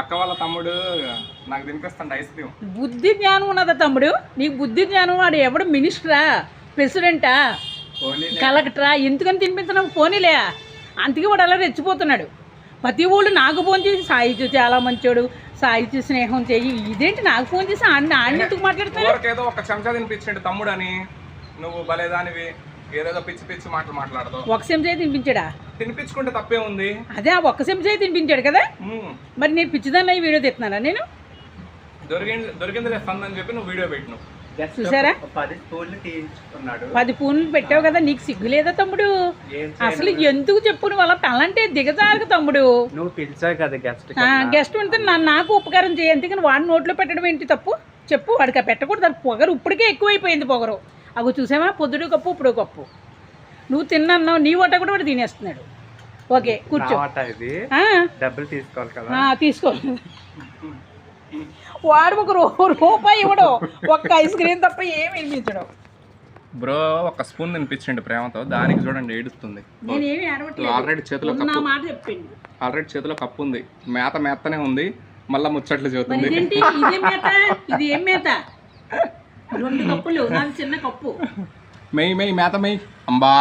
అక్క వాళ్ళ తమ్ముడు నాకు తినిపిస్తాడు ఐస్ క్రీమ్ బుద్ధి జ్ఞానం ఉన్నదా తమ్ముడు? నీకు బుద్ధి జ్ఞానం వాడు ఎవడు? మినిస్టరా? ప్రెసిడెంటా? కలెక్టరా? ఎందుకని తినిపించినావు? పోనీలే. అందుకే వాడు అలా రెచ్చిపోతున్నాడు. ప్రతి ఊళ్ళు నాకు ఫోన్ చేసి సాయిచు చాలా మంచోడు. సాయిచు స్నేహం చెయ్యి. ఇదేంటి నాకు ఫోన్ చేసి ఆయన ఆయన ఎందుకు మాట్లాడతాడు ఊరికేదో ఒక చెంచా తినిపించాడు తమ్ముడు అని నువ్వు భలేదానివి. ఏదేదో పిచ్చి పిచ్చి మాటలు మాట్లాడదు ఒక చెంచా తినిపించాడా? తినిపించుకుంటే తప్పే ఉంది. అదే ఆ ఒక్క చెంచా తినిపించాడు కదా. మరి నేను పిచ్చిదాన్ని అయి వీడియో తెస్తున్నానా నేను? దొరికింది దొరికింది ఫన్ అని చెప్పి నువ్వు వీడియో పెట్టినావు. చూసారా? పది పూన్లు పెట్టావు కదా నీకు సిగ్గు లేదా తమ్ముడు? అసలు ఎందుకు చెప్పు నువ్వు అలా తలంటే దిగజారు తమ్ముడు. నువ్వు పిలిచావు కదా గెస్ట్ గెస్ట్ ఉంటే నా నాకు ఉపకారం చేయి అందుకని వాడి నోట్లో పెట్టడం ఏంటి తప్పు? చెప్పు వాడికి ఆ పెట్టకూడదు పొగరు ఇప్పటికే ఎక్కువైపోయింది పొగరు. అవి చూసావా? పొద్దుడు కప్పు ఇప్పుడు కప్పు. నువ్వు తిన్నావు నీ వంట కూడా వాడు తినేస్తున్నాడు. ఓకే కూర్చో. వాట ఇది. ఆ, డబ్బులు తీసుకోవాలి కదా. ఆ, తీసుకో. వాడు ఒక రూపాయి ఇవ్వడు. ఒక్క ఐస్ క్రీమ్ తప్ప ఏమి వినిపించడు. బ్రో ఒక స్పూన్ తినిపించండి ప్రేమతో. దానికి చూడండి ఏడుస్తుంది. ఆల్రెడీ చేతిలో ఆల్రెడీ చేతిలో కప్పు ఉంది. మేత మేత్తనే ఉంది. మళ్ళా ముచ్చట్లు చెబుతుంది. ఇదేం మేత? ఇది ఏం మేత? రెండు కప్పులు నాది చిన్న కప్పు. മെയ് മെയ് മേത്ത മെയ് അമ്പാ